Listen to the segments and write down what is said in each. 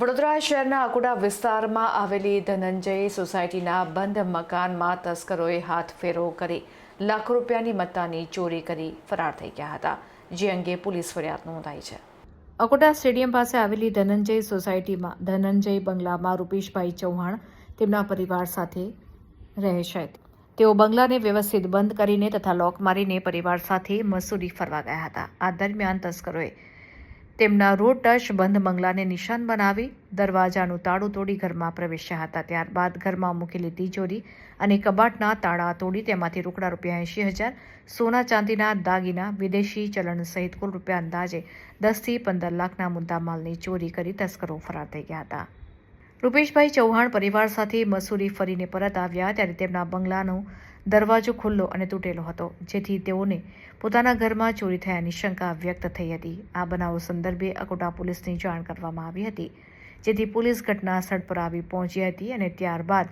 વડોદરા શહેરના અકુડા વિસ્તારમાં આવેલી ધનંજય સોસાયટીના બંધ મકાનમાં તસ્કરોએ હાથ ફેરો કરી લાખો રૂપિયાની મત્તાની ચોરી કરી ફરાર થઈ ગયા હતા. જે અંગે પોલીસ ફરિયાદ નોંધાઈ છે. અકોટા સ્ટેડિયમ પાસે આવેલી ધનંજય સોસાયટીમાં ધનંજય બંગલામાં રૂપેશભાઈ ચૌહાણ તેમના પરિવાર સાથે રહે છે. તેઓ બંગલાને વ્યવસ્થિત બંધ કરીને તથા લોક મારીને પરિવાર સાથે મસૂરી ફરવા ગયા હતા. આ દરમિયાન તસ્કરોએ તેમના રોડ ટચ બંધ બંગલાને નિશાન બનાવી દરવાજાનું તાળું તોડી ઘરમાં પ્રવેશ્યા હતા. ત્યારબાદ ઘરમાં મૂકેલી તિજોરી અને કબાટના તાળા તોડી તેમાંથી રોકડા રૂપિયા એંશી હજાર, સોના ચાંદીના દાગીના, વિદેશી ચલણ સહિત કુલ રૂપિયા અંદાજે દસથી પંદર લાખના મુદ્દામાલની ચોરી કરી તસ્કરો ફરાર થઈ ગયા હતા. રૂપેશભાઈ ચૌહાણ પરિવાર સાથે મસૂરી ફરીને પરત આવ્યા ત્યારે તેમના બંગલાનો દરવાજો ખુલ્લો અને તૂટેલો હતો, જેથી તેઓને પોતાના ઘરમાં ચોરી થયાની શંકા વ્યક્ત થઈ હતી. આ બનાવો સંદર્ભે અકોટા પોલીસની જાણ કરવામાં આવી હતી, જેથી પોલીસ ઘટના સ્થળ પર આવી પહોંચી હતી અને ત્યારબાદ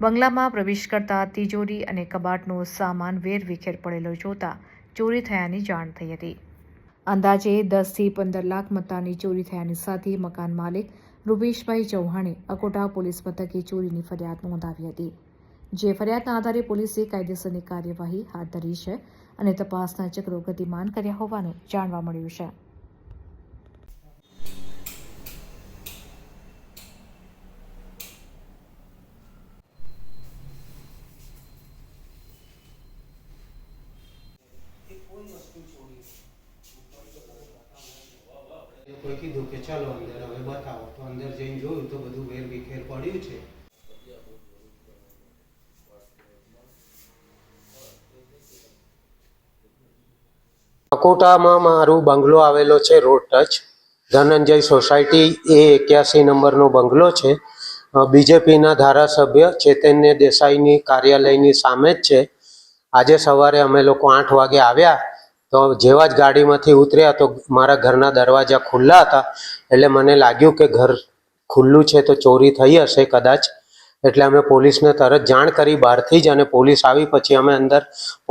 બંગલામાં પ્રવેશ કરતા તિજોરી અને કબાટનો સામાન વેરવિખેર પડેલો જોતા ચોરી થયાની જાણ થઈ હતી. અંદાજે દસથી પંદર લાખ મતાની ચોરી થયાની સાથે મકાન માલિક રૂપેશભાઈ ચૌહાણે અકોટા પોલીસ મથકે ચોરીની ફરિયાદ નોંધાવી હતી. જે ફરિયાદના આધારે પોલીસે કાયદેસરની કાર્યવાહી હાથ ધરી છે અને તપાસના ચક્રો ગતિમાન કર્યા હોવાનું જાણવા મળ્યું છે. કોઈ કીધું કે ચાલો અંદર હવે બતાવો. તો અંદર જઈને જોયું તો બધું વેર વિખેર પડ્યું છે. અકોટામાં મારું બંગલો આવેલો છે, road touch. Dhananjay society A એક્યાસી નંબરનો બંગલો છે. બીજેપીના ધારાસભ્ય ચેતન્ય દેસાઈની કાર્યાલયની સામે જ છે. આજે સવારે અમે લોકો આઠ વાગે આવ્યા તો જેવા જ ગાડીમાંથી ઉતર્યા તો મારા ઘરના દરવાજા ખુલ્લા હતા. એટલે મને લાગ્યું કે ઘર ખુલ્લું છે તો ચોરી થઈ હશે કદાચ. એટલે અમે પોલીસને તરત જાણ કરી બહારથી જ અને પોલીસ આવી. પછી અમે અંદર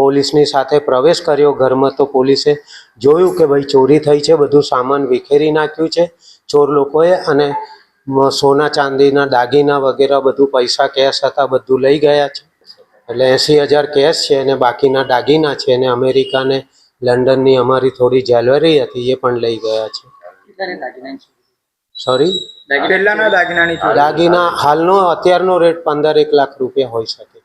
પોલીસની સાથે પ્રવેશ કર્યો ઘરમાં. તો પોલીસે જોયું કે ભાઈ ચોરી થઈ છે, બધું સામાન વિખેરી નાખ્યું છે. ચોર લોકોએ અને સોના ચાંદીના, દાગીના વગેરે બધું પૈસા, કેશ હતા, બધું લઈ ગયા છે. એટલે એંસી હજાર કેશ છે અને બાકીના દાગીના છે અને અમેરિકા ને લંડનની અમારી થોડી જ્વેલરી હતી, એ પણ લઈ ગયા છે? સોરી દાગીના- પહેલાના દાગીનાની દાગીના હાલનો અત્યારનો રેટ પંદર એક લાખ રૂપિયા હોઈ શકે.